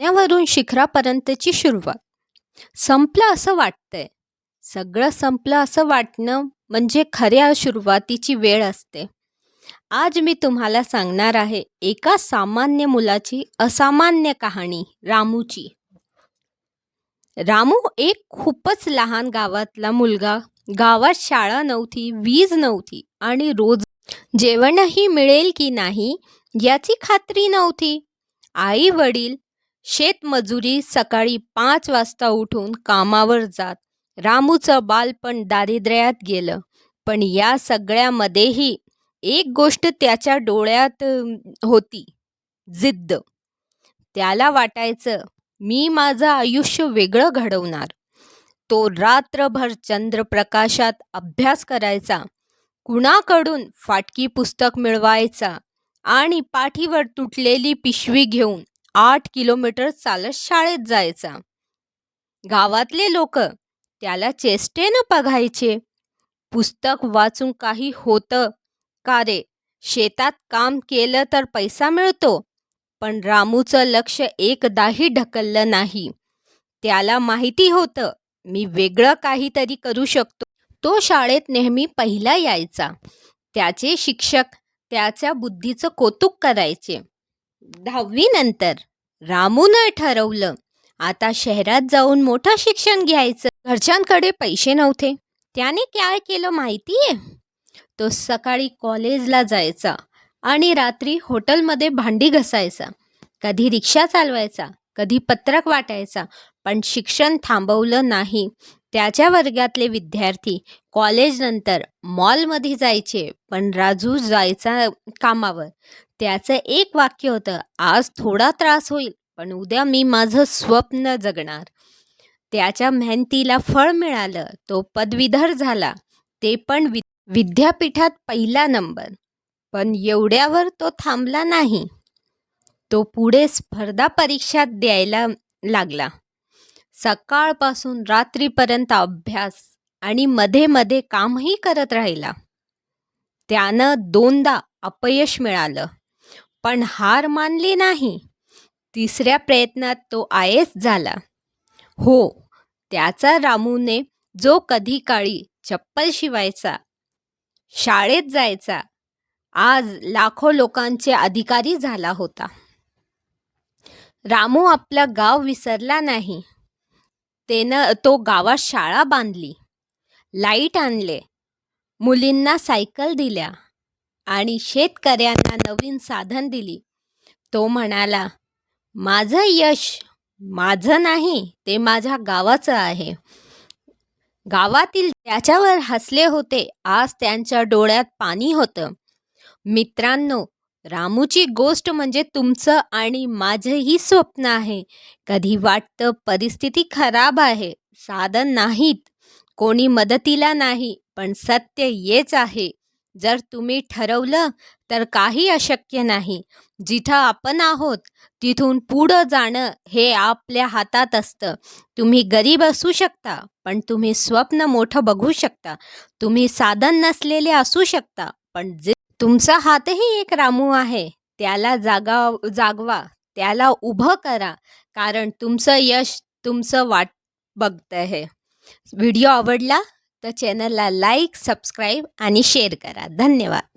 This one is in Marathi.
पाण्यावरून शिखरापर्यंतची सुरुवात. संपलं असं वाटतंय. सगळं संपलं असं वाटणं म्हणजे खऱ्या सुरुवातीची वेळ असते. आज मी तुम्हाला सांगणार आहे एका सामान्य मुलाची असामान्य कहाणी रामूची. रामू एक खूपच लहान गावातला मुलगा. गावात शाळा नव्हती वीज नव्हती आणि रोज जेवणही मिळेल की नाही याची खात्री नव्हती. आई वडील शेतमजुरी सकाळी पाच वाजता उठून कामावर जात. रामूचं बालपण दारिद्र्यात गेलं. पण या सगळ्यामध्येही एक गोष्ट त्याच्या डोळ्यात होती. जिद्द. त्याला वाटायचं मी माझं आयुष्य वेगळं घडवणार. तो रात्रभर चंद्रप्रकाशात अभ्यास करायचा. कुणाकडून फाटकी पुस्तक मिळवायचा आणि पाठीवर तुटलेली पिशवी घेऊन आठ किलोमीटर चालत शाळेत जायचा. गावातले लोक त्याला चेष्टेनं बघायचे. पुस्तक वाचून काही होतं. का रे? शेतात काम केलं तर पैसा मिळतो. पण रामूचं लक्ष एकदाही ढकललं नाही. त्याला माहिती होतं मी वेगळं काहीतरी करू शकतो. तो शाळेत नेहमी पहिला यायचा. त्याचे शिक्षक त्याच्या बुद्धीचं कौतुक करायचे. दहावीनंतर रामूनं ठरवलं. आता शहरात जाऊन मोठं शिक्षण घ्यायचं. घरच्यांकडे पैसे नव्हते. त्याने काय केलं माहितीये? तो सकाळी कॉलेजला जायचा आणि रात्री हॉटेलमध्ये भांडी घसायचा. कधी रिक्षा चालवायचा कधी पत्रक वाटायचा पण शिक्षण थांबवलं नाही. त्याच्या वर्गातले विद्यार्थी कॉलेजनंतर मॉलमध्ये जायचे पण राजू जायचा कामावर. त्याचं एक वाक्य होतं आज थोडा त्रास होईल पण उद्या मी माझं स्वप्न जगणार. त्याच्या मेहनतीला फळ मिळालं तो पदवीधर झाला ते पण वि विद्यापीठात पहिला नंबर. पण एवढ्यावर तो थांबला नाही. तो पुढे स्पर्धा परीक्षा द्यायला लागला. सकाळपासून रात्रीपर्यंत अभ्यास आणि मध्ये मध्ये कामही करत राहिला. त्यानं दोनदा अपयश मिळालं. पण हार मानली नाही. तिसऱ्या प्रयत्नात तो आय एस झाला. हो त्याचा रामूने जो कधी काळी चप्पल शिवायचा शाळेत जायचा आज लाखो लोकांचे अधिकारी झाला होता. रामू आपला गाव विसरला नाही. त्यानं तो गावात शाळा बांधली. लाइट आणले. मुलींना सायकल दिल्या. आणि शेतकऱ्यांना नवीन साधन दिली. तो म्हणाला माझं यश माझं नाही ते माझ्या गावाचं आहे. गावातील त्याच्यावर हसले होते आज त्यांच्या डोळ्यात पाणी होतं. मित्रांनो रामूची गोष्ट म्हणजे तुमचं आणि माझंही स्वप्न आहे. कधी वाटतं परिस्थिती खराब आहे साधन नाहीत. कोणी मदतीला नाही पण सत्य येच आहे. जर तुम्ही ठरवलं तर काही अशक्य नाही. जिथं आपण आहोत तिथून पुढं जाणं हे आपल्या हातात असतं. तुम्ही गरीब असू शकता पण तुम्ही स्वप्न मोठं बघू शकता. तुम्ही साधन नसलेले असू शकता पण जे तुमचा हातही एक रामू आहे त्याला जागा जागवा त्याला उभं करा कारण तुमचं यश तुमचं वाट बघतं आहे व्हिडिओ आवडला? तर चॅनलला लाईक सबस्क्राईब आणि शेअर करा. धन्यवाद.